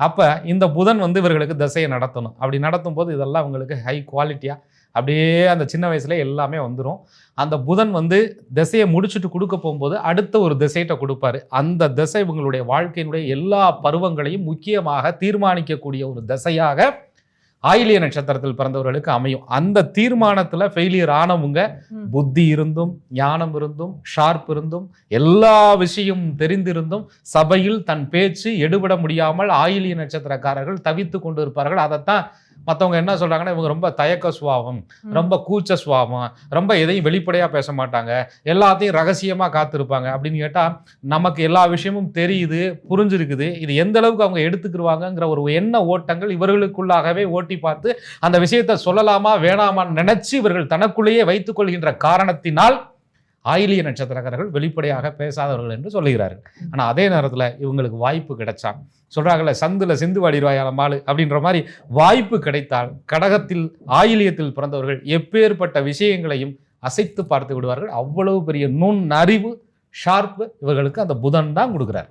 அப்போ இந்த புதன் வந்து இவர்களுக்கு திசையை நடத்தணும். அப்படி நடத்தும் போது இதெல்லாம் உங்களுக்கு ஹை குவாலிட்டியாக அப்படியே அந்த சின்ன வயசுல எல்லாமே வந்துடும் அந்த புதன் வந்து திசையை முடிச்சுட்டு கொடுக்க போகும்போது அடுத்த ஒரு திசையிட்ட கொடுப்பாரு. அந்த திசை இவங்களுடைய வாழ்க்கையினுடைய எல்லா பருவங்களையும் முக்கியமாக தீர்மானிக்கக்கூடிய ஒரு திசையாக ஆயிலிய நட்சத்திரத்தில் பிறந்தவர்களுக்கு அமையும் அந்த தீர்மானத்துல ஃபெயிலியர் ஆனவங்க. புத்தி இருந்தும் ஞானம் இருந்தும் ஷார்ப் இருந்தும் எல்லா விஷயம் தெரிந்திருந்தும் சபையில் தன் பேச்சு எடுபட முடியாமல் ஆயிலிய நட்சத்திரக்காரர்கள் தவித்து கொண்டு இருப்பார்கள் அதைத்தான் மற்றவங்க என்ன சொல்றாங்கன்னா இவங்க ரொம்ப தயக்க சுபாவம் ரொம்ப கூச்ச சுபாவம் ரொம்ப எதையும் வெளிப்படையா பேச மாட்டாங்க. எல்லாத்தையும் ரகசியமா காத்திருப்பாங்க அப்படின்னு கேட்டா நமக்கு எல்லா விஷயமும் தெரியுது புரிஞ்சிருக்குது. இது எந்த அளவுக்கு அவங்க எடுத்துக்கிருவாங்கங்கிற ஒரு எண்ண ஓட்டங்கள் இவர்களுக்குள்ளாகவே ஓட்டி பார்த்து அந்த விஷயத்தை சொல்லலாமா வேணாமான்னு நினைச்சு இவர்கள் தனக்குள்ளேயே வைத்துக் கொள்கின்ற காரணத்தினால் ஆயிலிய நட்சத்திரக்காரர்கள் வெளிப்படையாக பேசாதவர்கள் என்று சொல்லுகிறார்கள். ஆனால் அதே நேரத்தில் இவங்களுக்கு வாய்ப்பு கிடைச்சா சொல்கிறாங்கல்ல சந்தில் சிந்து வாடிடுவாயா அப்படின்ற மாதிரி வாய்ப்பு கிடைத்தால் கடகத்தில் ஆயிலியத்தில் பிறந்தவர்கள் எப்பேற்பட்ட விஷயங்களையும் அசைத்து பார்த்து விடுவார்கள். அவ்வளவு பெரிய நுண் அறிவு ஷார்ப்பு இவர்களுக்கு அந்த புதன் தான் கொடுக்குறார்.